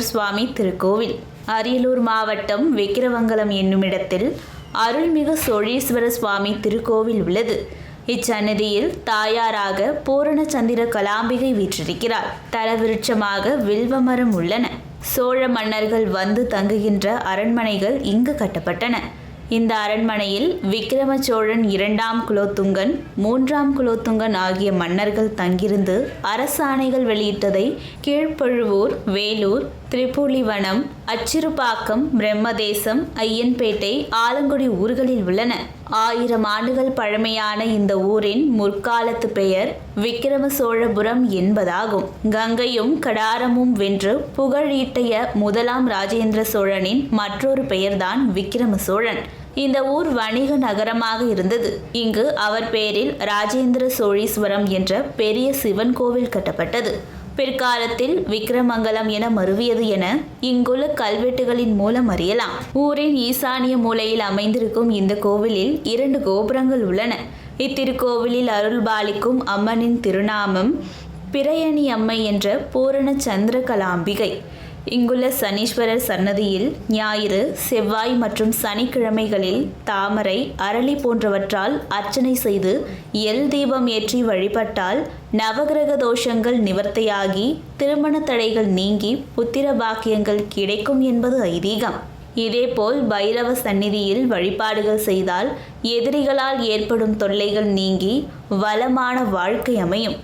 சுவாமி திருக்கோவில். அரியலூர் மாவட்டம் விக்கிரவங்கலம் என்னுமிடத்தில் அருள்மிகு சோழீஸ்வர சுவாமி திருக்கோவில் உள்ளது. இச்சன்னதியில் தாயாராக பூரணச்சந்திர கலாம்பிகை வீற்றிருக்கிறார். தலவிருட்சமாக வில்வமரம் உள்ளன. சோழ மன்னர்கள் வந்து தங்குகின்ற அரண்மனைகள் இங்கு கட்டப்பட்டன. இந்த அரண்மனையில் விக்கிரம சோழன் இரண்டாம் குலோத்துங்கன் மூன்றாம் குலோத்துங்கன் ஆகிய மன்னர்கள் தங்கியிருந்து அரசாணைகள் வெளியிட்டதை கீழ்ப்பழுவூர் வேலூர் திரிபுலிவனம் அச்சிறுபாக்கம் பிரம்மதேசம் ஐயன்பேட்டை ஆலங்குடி ஊர்களில் உள்ளன. ஆயிரம் ஆண்டுகள் பழமையான இந்த ஊரின் முற்காலத்து பெயர் விக்கிரம சோழபுரம் என்பதாகும். கங்கையும் கடாரமும் வென்று புகழீட்டிய முதலாம் ராஜேந்திர சோழனின் மற்றொரு பெயர்தான் விக்கிரம சோழன் இந்த ஊர் வணிக நகரமாக இருந்தது. இங்கு அவர் பெயரில் ராஜேந்திர சோழீஸ்வரம் என்ற பெரிய சிவன் கோவில் கட்டப்பட்டது. பிற்காலத்தில் விக்கிரமங்கலம் என மருவியது என இங்குள்ள கல்வெட்டுகளின் மூலம் அறியலாம். ஊரின் ஈசானிய மூலையில் அமைந்திருக்கும் இந்த கோவிலில் இரண்டு கோபுரங்கள் உள்ளன. இத்திருக்கோவிலில் அருள்பாலிக்கும் அம்மனின் திருநாமம் பிரயணி அம்மை என்ற பூரண சந்திர கலாம்பிகை இங்குள்ள சனீஸ்வரர் சன்னதியில் ஞாயிறு செவ்வாய் மற்றும் சனிக்கிழமைகளில் தாமரை அரளி போன்றவற்றால் அர்ச்சனை செய்து எல் தீபம் ஏற்றி வழிபட்டால் நவகிரக தோஷங்கள் நிவர்த்தியாகி திருமண தடைகள் நீங்கி புத்திர பாக்கியங்கள் கிடைக்கும் என்பது ஐதீகம். இதேபோல் பைரவ சந்நிதியில் வழிபாடுகள் செய்தால் எதிரிகளால் ஏற்படும் தொல்லைகள் நீங்கி வளமான வாழ்க்கை அமையும்.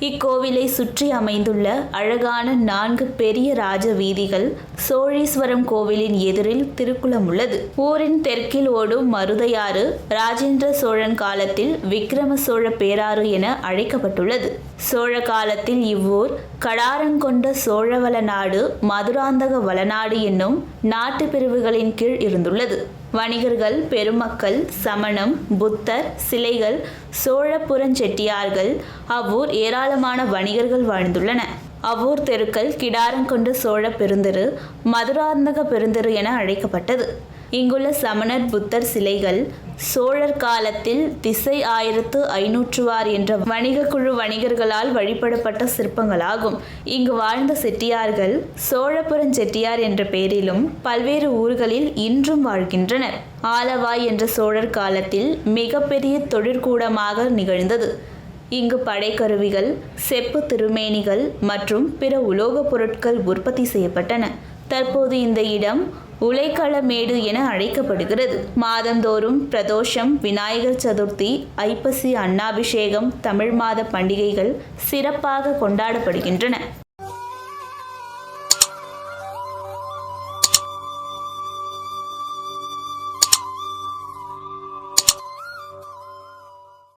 இக்கோவிலை சுற்றி அமைந்துள்ள அழகான நான்கு பெரிய ராஜ வீதிகள் சோழீஸ்வரம் கோவிலின் எதிரில் திருக்குளம் உள்ளது. ஊரின் தெற்கில் ஓடும் மருதையாறு ராஜேந்திர சோழன் காலத்தில் விக்கிரம சோழ பேராறு என அழைக்கப்பட்டுள்ளது. சோழ காலத்தில் இவ்வூர் கடாரங்கொண்ட சோழவள நாடு மதுராந்தக வளநாடு என்னும் நாட்டு பிரிவுகளின் கீழ் இருந்துள்ளது. வணிகர்கள் பெருமக்கள் சமணம் புத்தர் சிலைகள் சோழப்புறஞ்செட்டியார்கள் அவ்வூர் ஏராளமான வணிகர்கள் வாழ்ந்துள்ளன. அவ்வூர் தெருக்கள் கிடாரங்கொண்ட சோழ பெருந்தெரு மதுராந்தக பெருந்தெரு என அழைக்கப்பட்டது. இங்குள்ள சமணர் புத்தர் சிலைகள் சோழர் காலத்தில் திசை ஆயிரத்து ஐநூற்றுவார் என்ற வணிக குழு வணிகர்களால் வழிபடப்பட்ட சிற்பங்களாகும். இங்கு வாழ்ந்த செட்டியார்கள் சோழபுரம் செட்டியார் என்ற பெயரிலும் பல்வேறு ஊர்களில் இன்றும் வாழ்கின்றனர். ஆலவாய் என்ற சோழர் காலத்தில் மிகப்பெரிய தொழிற்கூடமாக நிகழ்ந்தது. இங்கு படைக்கருவிகள் செப்பு திருமேனிகள் மற்றும் பிற உலோகப் பொருட்கள் உற்பத்தி செய்யப்பட்டன. தற்போது இந்த இடம் உலைக்களமேடு என அழைக்கப்படுகிறது. மாதந்தோறும் பிரதோஷம் விநாயகர் சதுர்த்தி ஐப்பசி அன்னாபிஷேகம் தமிழ் மாத பண்டிகைகள் சிறப்பாக கொண்டாடப்படுகின்றன.